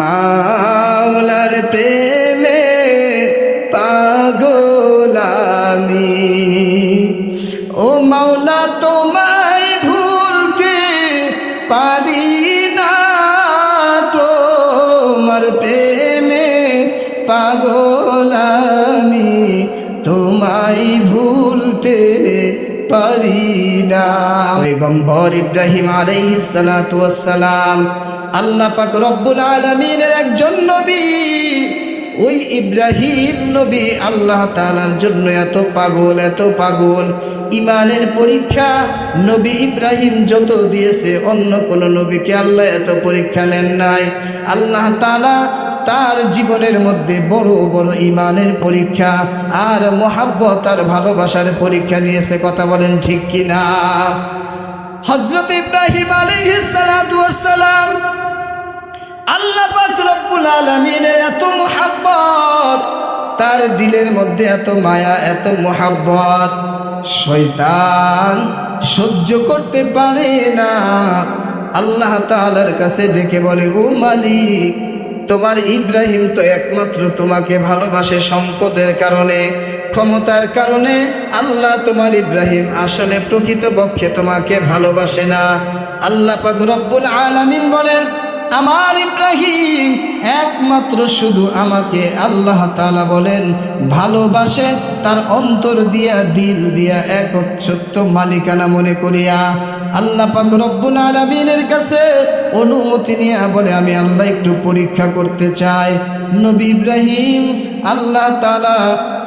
মাওলার প্রেমে পাগলামি ও মাওলা, তোমায় ভুলতে পারি না তোমার প্রেমে পাগলামি তোমায় ভুলতে পারি না। পয়গম্বর ইব্রাহিম আলাইহিস সালাতু ওয়াস সালাম আল্লাহ পাক রব্বুল আলামিনের একজন নবী। ওই ইব্রাহিম নবী আল্লাহ তালার জন্য এত পাগল এত পাগল। ইমানের পরীক্ষা নবী ইব্রাহিম যত দিয়েছে, অন্য কোন নবীকে আল্লাহ এত পরীক্ষা নেন নাই। আল্লাহ তাআলা তার জীবনের মধ্যে বড় বড় ইমানের পরীক্ষা আর মোহাব্বত আর ভালোবাসার পরীক্ষা নিয়েছে, কথা বলেন ঠিক কিনা? হজরত ইব্রাহিম সালাতু সালাম আল্লাহ রব্বুল আলামিনের এত মোহাব্বত, তার দিলের মধ্যে এত মায়া, এত মোহাব্বত। শয়তান সহ্য করতে পারে না। আল্লাহ তাআলার কাছে ডেকে বলে, ও মালিক, তোমার ইব্রাহিম তো একমাত্র তোমাকে ভালোবাসে সম্পদের কারণে, ক্ষমতার কারণে। আল্লাহ তোমার ইব্রাহিম আসলে প্রকৃতপক্ষে তোমাকে ভালোবাসে না। আল্লাহ পাক রব্বুল আলামিন বলেন আমার ইব্রাহিম একমাত্র শুধু আমাকে আল্লাহ তালা বলেন, ভালোবাসে, তার অন্তর দিয়া, দিল দিয়া একচ্ছত্ব মালিকানা মনে করিয়া। আল্লাহ পাক রব্বুল আলামিনের কাছে অনুমতি নিয়ে বলে, আমি আল্লাহ একটু পরীক্ষা করতে চাই। নবী ইব্রাহিম আল্লাহ তালা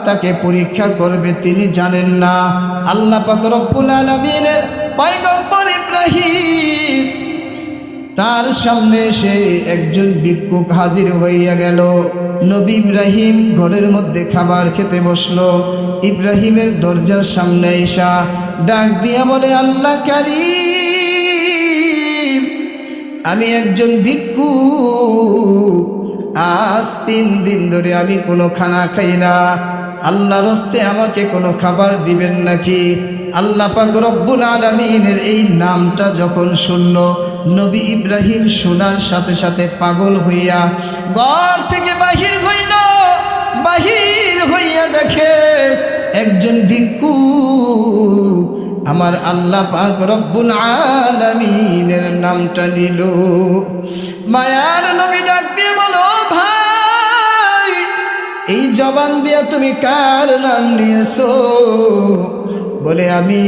তাকে পরীক্ষা করবে, তিনি জানেন না। আল্লাহ পাক রব্বুল আলামিনের ইব্রাহিম তার সামনে সে একজন ভিক্ষুক হাজির হইয়া গেল। নবী ইব্রাহিম ঘরের মধ্যে খাবার খেতে বসল। ইব্রাহিমের দরজার সামনে এসা ডাক দিয়া বলে, আল্লাহ কারিম, আমি একজন ভিক্ষুক। আজ তিন দিন ধরে আমি কোনো খানা খাই না। আল্লাহ রস্তে আমাকে কোনো খাবার দিবেন নাকি? আল্লাহ পাক রব্বুল আলমিনের এই নামটা যখন শুনল নবী ইব্রাহিম শোনার সাথে সাথে পাগল হইয়া ঘর থেকে বাহির হইল। বাহির হইয়া দেখে একজন ভিক্ষু আমার আল্লাহ পাক রব্বুল আলমিনের নামটা নিল। মায়ার নবী ডাক দিয়ে বলো, ভাই, এই জবান দিয়া তুমি কার নাম নিয়েছো? বলে, আমি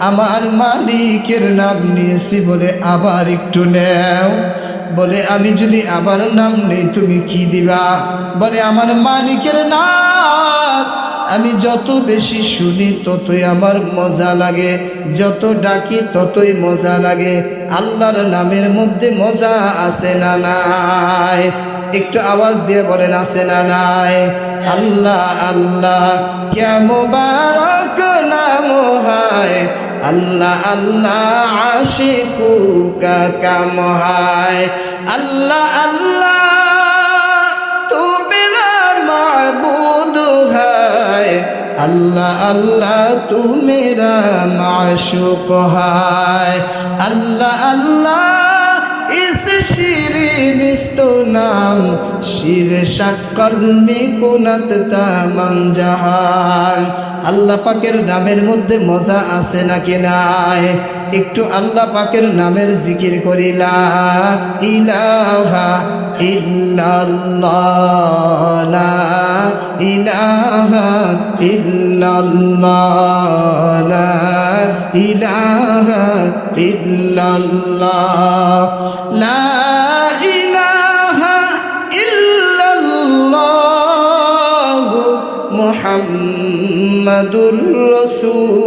আমার মালিকের নাম নিয়েছি বলে আবার একটু নেও। বলে, আমি যদি আবার নাম নেই, তুমি কি দিবা? বলে, আমার মালিকের নাম। আমি যত বেশি শুনি, ততই আমার মজা লাগে। যত ডাকি, ততই মজা লাগে। আল্লাহর নামের মধ্যে মজা আছে না নাই? একটু আওয়াজ দিয়ে বলেন, আছে না নাই? আল্লাহ আল্লাহ ক্যা মুবারক নাম হায়। আল্লাহ আল্লাহ আশিকু কাম হায়। আল্লাহ আল্লাহ তু মেরা মাবুদ হায়। আল্লাহ আল্লাহ তু মেরা মাশুক হায়। আল্লাহ আল্লাহ इस নাম, শির সাকলমি কুনাত তামাম জাহান। আল্লাহ পাকের নামের মধ্যে মজা আছে নাকি নাই? একটু আল্লাহ পাকের নামের জিকির করিলা। ইলাহা ইলাহা মুহাম্মাদুর রসুল্লাহ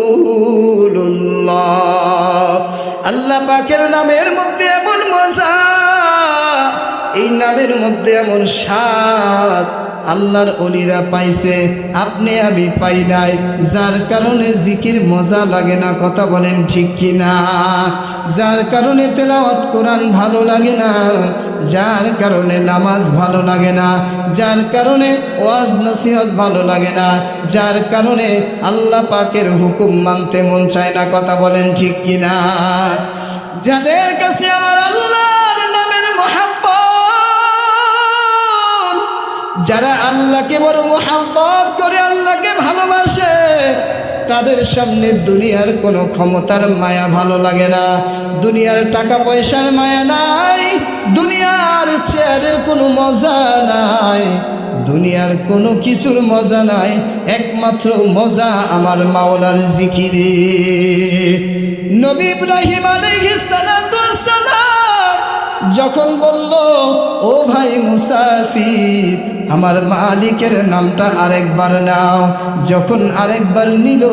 আল্লাহ পাকের নামের মধ্যে এমন মজা এই নামের মধ্যে এমন স্বাদ। আল্লাহর অলিরা পাইছে, আপনি আমি পাই নাই। যার কারণে জিকির মজা লাগে না, কথা বলেন ঠিক কি না যার কারণে তেলাওয়াত কোরআন ভালো লাগে না, যার কারণে নামাজ ভালো লাগে না, যার কারণে ওয়াজ নসিহত ভালো লাগে না, যার কারণে আল্লাহ পাকের হুকুম মানতে মন চায় না, কথা বলেন ঠিক কি না যাদের কাছে আমার আল্লাহর যারা আল্লাহকে বড় মোহাম্মত করে আল্লাহকে ভালোবাসে, তাদের সামনে দুনিয়ার কোনো ক্ষমতার মায়া ভালো লাগে না। দুনিয়ার টাকা পয়সার মায়া নাই, দুনিয়ার চেয়ারের কোনো মজা নাই, দুনিয়ার কোনো কিছুর মজা নাই, একমাত্র মজা আমার মাওলার জিকিরে। নবী ইব্রাহিম আলাইহিস সালাম যখন বলল, ও ভাই মুসাফির, আমার মালিকের নামটা আরেকবার নাও। যখন আরেকবার নিল,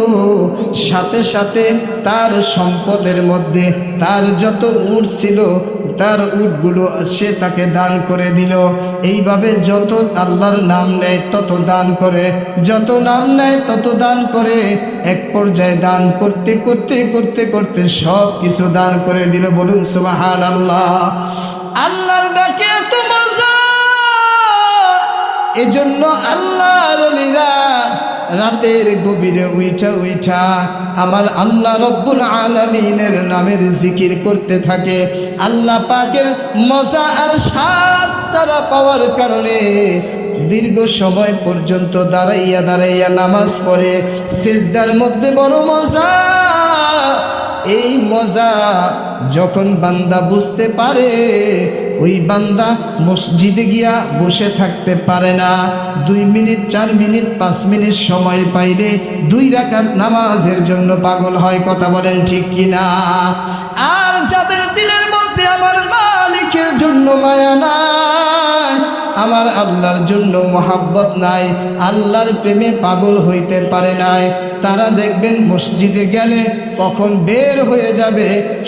সাথে সাথে তার সম্পদের মধ্যে তার যত উট ছিল তার উটগুলো সে তাকে দান করে দিল। এইভাবে যত আল্লাহর নাম নেয়, তত দান করে। যত নাম নেয়, তত দান করে। এক পর্যায়ে দান করতে করতে করতে করতে সব কিছু দান করে দিল। বলুন সুবাহান আল্লাহ আল্লাহর ডাকে এত মজা। এজন্য আল্লাহর অলিরা রাতের গভীরে উইঠা উইঠা আমার আল্লাহ রব্বুল আলমিনের নামের জিকির করতে থাকে। আল্লাহ পাকের মজা আর স্বাদ তারা পাওয়ার কারণে দীর্ঘ সময় পর্যন্ত দাঁড়াইয়া দাঁড়াইয়া নামাজ পড়ে। সিজদার মধ্যে বড় মজা। এই মজা যখন বান্দা বুঝতে পারে ওই বান্দা মসজিদে গিয়া বসে থাকতে পারে না। দুই মিনিট, চার মিনিট, পাঁচ মিনিট সময় পাইলে দুই রাকাত নামাজের জন্য পাগল হয়, কথা বলেন ঠিক কিনা? আর যাদের দিনের মধ্যে আমার মালিকের জন্য মায়া নাই আমার আল্লাহর জন্য মোহাব্বত নাই, আল্লাহর প্রেমে পাগল হইতে পারে নাই। তারা দেখবেন মসজিদে গেলে কখন বের হয়ে যাবে,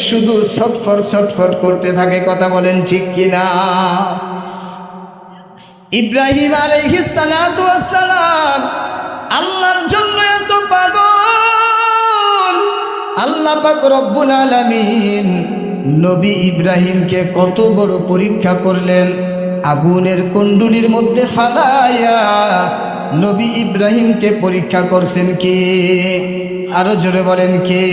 শুধু ছটফট ছটফট করতে থাকে, কথা বলেন ঠিক কিনা? ইব্রাহিম ওয়াস আল্লাহর জন্য এত পাগল। আল্লাহ পাক রব্বুল আলামিন নবী ইব্রাহিমকে কত বড় পরীক্ষা করলেন। আগুনের কুণ্ডুলির মধ্যে ফালাইয়া নবী ইব্রাহিমকে পরীক্ষা করছেন কে? আরও জোরে বলেন কে?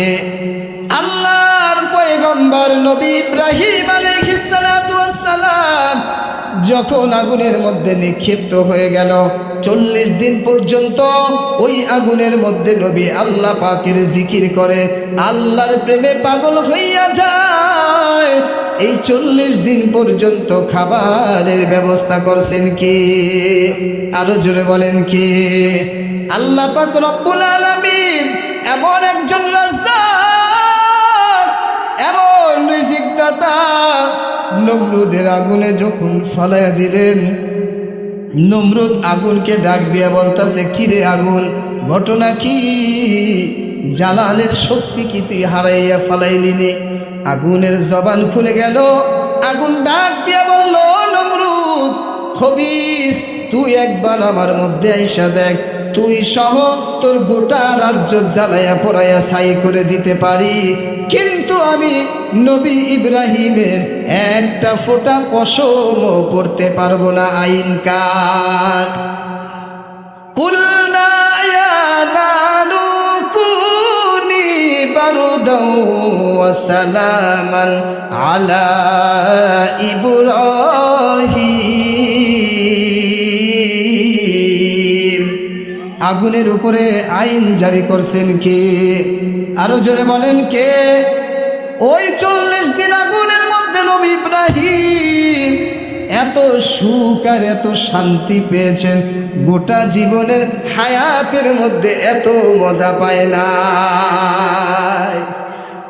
আল্লাহর পয়গম্বর নবী ইব্রাহিম আলাইহিস সালাতু ওয়াস সালাম যখন আগুনের মধ্যে নিক্ষিপ্ত হয়ে গেল, চল্লিশ দিন পর্যন্ত ওই আগুনের মধ্যে নবী আল্লাহ পাকের জিকির করে, আল্লাহর প্রেমে পাগল হইয়া যায়। এই চল্লিশ দিন পর্যন্ত খাবারের ব্যবস্থা করছেন কি? আরও জোরে বলেন কি? আল্লাহ পাক রব্বুল আলামিন এমন একজন এমন রিজিক দাতা নমরুদের আগুনে যখন ফালাইয়া দিলেন, নমরুদ আগুনকে ডাক দিয়ে বলতাছে, কিরে আগুন? ঘটনা কি? জালালের শক্তি কি তুই হারাইয়া ফালাইলি নে? আগুনের জবান খুলে গেল, আগুন ডাক দিয়ে বলল নমরুদ, খবিস, তুই একবার আমার মধ্যে আইসা দেখ, তুই সহ তোর গোটা রাজ্য জ্বালাইয়া পড়াইয়া ছাই করে দিতে পারি। কিন্তু আমি নবী ইব্রাহিমের একটা ফোঁটা পশমও পড়তে পারব না আইন কুলনা সালামান আলা ইব্রাহিম। আগুনের উপরে আইন জারি করছেন কে? আরও জোরে বলেন কে? ওই চল্লিশ দিন আগুনের মধ্যে নবী এত সুখ আর এত শান্তি পেয়েছেন, গোটা জীবনের হায়াতের মধ্যে এত মজা পায় না।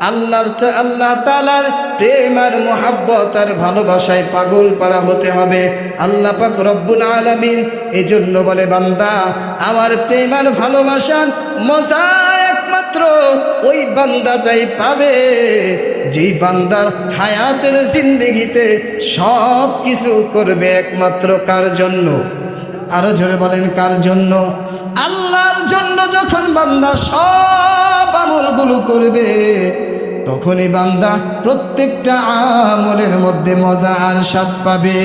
আল্লাহর আল্লাহ তালার প্রেম আর মোহাব্বত আর ভালোবাসায় পাগল পারা হতে হবে। আল্লাহ পাক রব্বুল আলামিন জন্য বলে, বান্দা, আমার প্রেম আর ভালোবাসার মজা একমাত্র ওই বান্দাটাই পাবে। যেই বান্দার হায়াতের জিন্দেগিতে সব কিছু করবে একমাত্র কার জন্য? আরও জোরে বলেন, কার জন্য? আল্লাহর জন্য যখন বান্দা সব আমলগুলো করবে তখনই বান্দা প্রত্যেকটা আমলের মধ্যে মজা আর স্বাদ পাবে।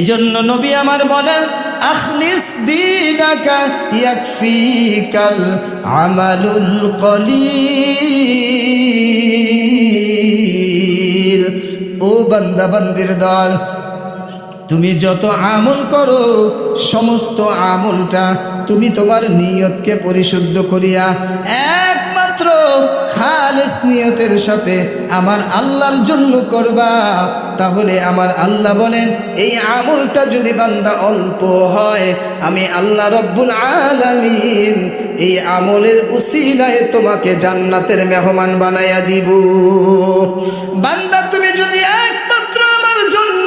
এজন্য নবী আমার বলেন, আখলিস দিনাকা ইয়াকফিকাল আমালুল কলিল। ও বান্দা, বান্দির দল, তুমি যত আমল করো, সমস্ত আমলটা তুমি তোমার নিয়তকে পরিশুদ্ধ করিয়া খালেস নিয়তের সাথে আমার আল্লাহর জন্য করবা, তাহলে আমার আল্লাহ বলেন, এই আমলটা যদি বান্দা অল্প হয়, আমি আল্লাহ রব্বুল আলামিন এই আমলের উসিলায় তোমাকে জান্নাতের মেহমান বানাইয়া দিব। বান্দা, তুমি যদি একমাত্র আমার জন্য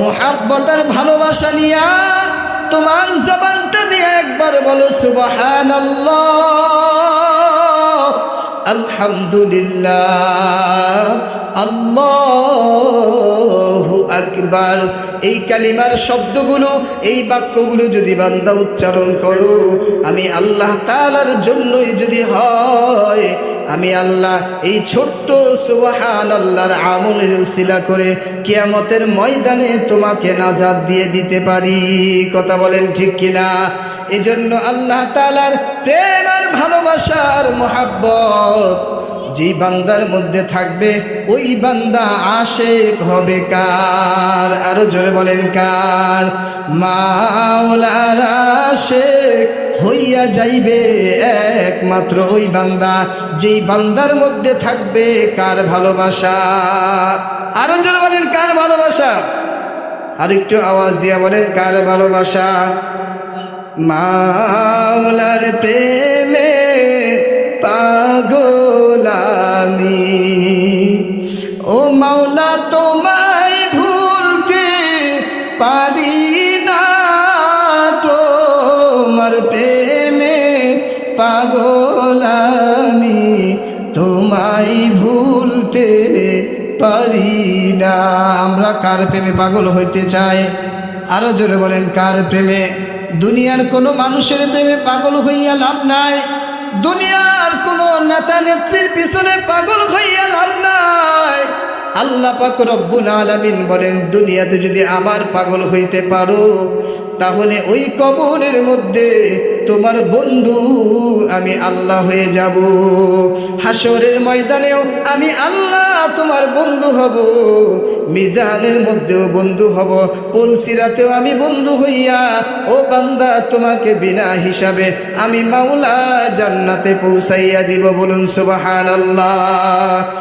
মোহাব্বতার ভালোবাসা নিয়া তোমার জবানটা দিয়ে একবার বলো সুবাহান আলহামদুলিল্লাহ, আল্লাহ আকবার। এই কালিমার শব্দগুলো, এই বাক্যগুলো যদি বান্দা উচ্চারণ করো, আমি আল্লাহ তালার জন্যই যদি হয়, আমি আল্লাহ এই ছোট্ট সুবাহান আল্লাহর আমলের উশিলা করে কিয়ামতের ময়দানে তোমাকে নাজাদ দিয়ে দিতে পারি। কথা বলেন ঠিক কিনা? এজন্য আল্লাহ তালার প্রেম ভালোবাসার মোহাব্বত। যেই বান্দার মধ্যে থাকবে, ওই বান্দা আশেক হবে কার? আরও জোরে বলেন কার? মাওলার আশেক হইয়া যাইবে একমাত্র ওই বান্দা। যেই বান্দার মধ্যে থাকবে কার ভালোবাসা? আরও জোরে বলেন কার ভালোবাসা? আর একটু আওয়াজ দিয়া বলেন কার ভালোবাসা? মাওলার প্রেমে পাগলামি ও মাওলা, তোমায় ভুলতে পারি না তোমার প্রেমে পাগলামি তোমায় ভুলতে পারি না। আমরা কার প্রেমে পাগল হইতে চাই? আরও জোরে বলেন, কার প্রেমে? দুনিয়ার কোনো মানুষের প্রেমে পাগল হইয়া লাভ নাই। দুনিয়ার কোনো নেতা নেত্রীর পিছনে পাগল হইয়া লাভ নাই। আল্লাহ পাক রব্বুল আলামিন বলেন, দুনিয়াতে যদি আমার পাগল হইতে পারো, তাহলে ওই কবরের মধ্যে তোমার বন্ধু আমি আল্লাহ হয়ে যাব। হাসরের ময়দানেও আমি আল্লাহ তোমার বন্ধু হব। মিজানের মধ্যেও বন্ধু হব। পলসিরাতেও আমি বন্ধু হইয়া, ও বান্দা, তোমাকে বিনা হিসাবে আমি মাওলা জান্নাতে পৌঁছাইয়া দিব বলুন সুবাহান আল্লাহ